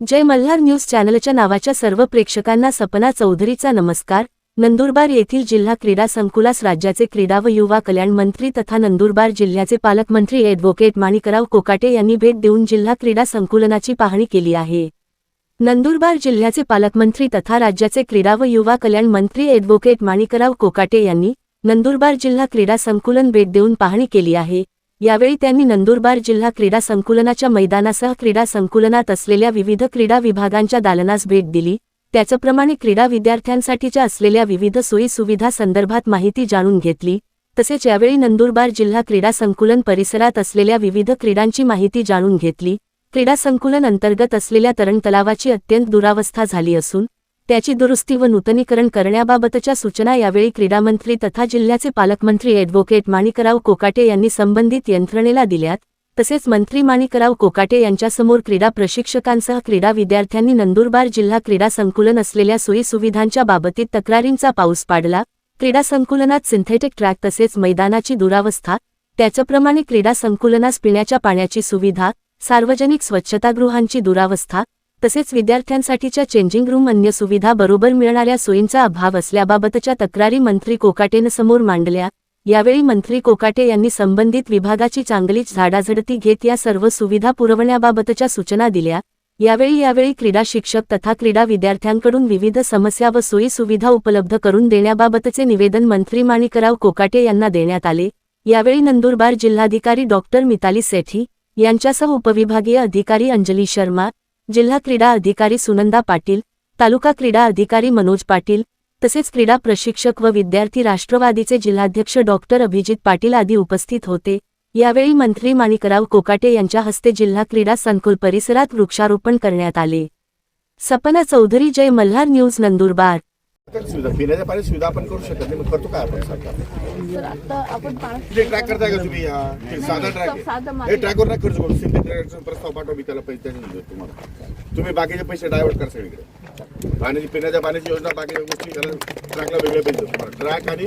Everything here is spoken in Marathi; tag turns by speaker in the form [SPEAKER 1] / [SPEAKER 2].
[SPEAKER 1] जय मल्हार न्यूज चॅनलच्या नावाच्या सर्व प्रेक्षकांना सपना चौधरीचा नमस्कार. नंदुरबार येथील जिल्हा क्रीडा संकुलास राज्याचे क्रीडा व युवा कल्याण मंत्री तथा नंदुरबार जिल्ह्याचे पालकमंत्री ॲडव्होकेट माणिकराव कोकाटे यांनी भेट देऊन जिल्हा क्रीडा संकुलनाची पाहणी केली आहे. नंदुरबार जिल्ह्याचे पालकमंत्री तथा राज्याचे क्रीडा व युवा कल्याण मंत्री ॲडव्होकेट माणिकराव कोकाटे यांनी नंदुरबार जिल्हा क्रीडा संकुलन भेट देऊन पाहणी केली आहे. यावेळी त्यांनी नंदुरबार जिल्हा क्रीडा संकुलनाच्या मैदानासह क्रीडा संकुलनात असलेल्या विविध क्रीडा विभागांच्या दालनास भेट दिली. त्याचप्रमाणे क्रीडा विद्यार्थ्यांसाठीच्या असलेल्या विविध सोयी सुविधा संदर्भात माहिती जाणून घेतली. तसेच यावेळी नंदुरबार जिल्हा क्रीडा संकुलन परिसरात असलेल्या विविध क्रीडांची माहिती जाणून घेतली. क्रीडा संकुलन अंतर्गत असलेल्या तरण तलावाची अत्यंत दुरावस्था झाली असून त्याची दुरुस्ती व नूतनीकरण करण्याबाबतच्या सूचना यावेळी क्रीडामंत्री तथा जिल्ह्याचे पालकमंत्री ॲडव्होकेट माणिकराव कोकाटे यांनी संबंधित यंत्रणेला दिल्यात. तसेच मंत्री माणिकराव कोकाटे यांच्यासमोर क्रीडा प्रशिक्षकांसह क्रीडा विद्यार्थ्यांनी नंदुरबार जिल्हा क्रीडा संकुलन असलेल्या सोयी सुविधांच्या बाबतीत तक्रारींचा पाऊस पाडला. क्रीडा संकुलनात सिंथेटिक ट्रॅक तसेच मैदानाची दुरावस्था त्याचप्रमाणे क्रीडा संकुलनास पिण्याच्या पाण्याची सुविधा सार्वजनिक स्वच्छतागृहांची दुरावस्था तसेच विद्यार्थ्यांसाठीच्या चेंजिंग रूम अन्य सुविधा बरोबर मिळणाऱ्या सोयींचा अभाव असल्याबाबतच्या तक्रारी मंत्री कोकाटेनं समोर मांडल्या. यावेळी मंत्री कोकाटे यांनी संबंधित विभागाची चांगलीच झाडाझडती घेत या सर्व सुविधा पुरवण्याबाबतच्या सूचना दिल्या. यावेळी यावेळी क्रीडा शिक्षक तथा क्रीडा विद्यार्थ्यांकडून विविध समस्या व सोयी सुविधा उपलब्ध करून देण्याबाबतचे निवेदन मंत्री माणिकराव कोकाटे यांना देण्यात आले. यावेळी नंदुरबार जिल्हाधिकारी डॉक्टर मिताली सेठी यांच्यासह उपविभागीय अधिकारी अंजली शर्मा जिल्हा क्रीडा अधिकारी सुनंदा पाटील तालुका क्रीडा अधिकारी मनोज पाटील तसेच क्रीडा प्रशिक्षक व विद्यार्थी राष्ट्रवादीचे जिल्हाध्यक्ष डॉक्टर अभिजित पाटील आदी उपस्थित होते. यावेळी मंत्री माणिकराव कोकाटे यांच्या हस्ते जिल्हा क्रीडा संकुल परिसरात वृक्षारोपण करण्यात आले. सपना चौधरी जय मल्हार न्यूज नंदुरबार.
[SPEAKER 2] सुविधा पिण्याच्या पाणी सुविधा आपण करू शकत नाही. मग करतो काय आपण सरकार?
[SPEAKER 3] तर आता आपण पाणी
[SPEAKER 2] ते ट्रॅक करताय का तुम्ही साधा ट्रॅक
[SPEAKER 3] साधं.
[SPEAKER 2] हे ट्रॅकवर नाही खर्च करू. ट्रॅकचा प्रस्ताव पाठवा मी त्याला पैसे तुम्हाला. तुम्ही बाकीचे पैसे डायव्हर्ट करा सगळीकडे. पाण्याची पिण्याच्या पाण्याची योजना बाकीच्या गोष्टी ट्रॅकला वेगळे पैसे तुम्हाला. ट्रॅक आणि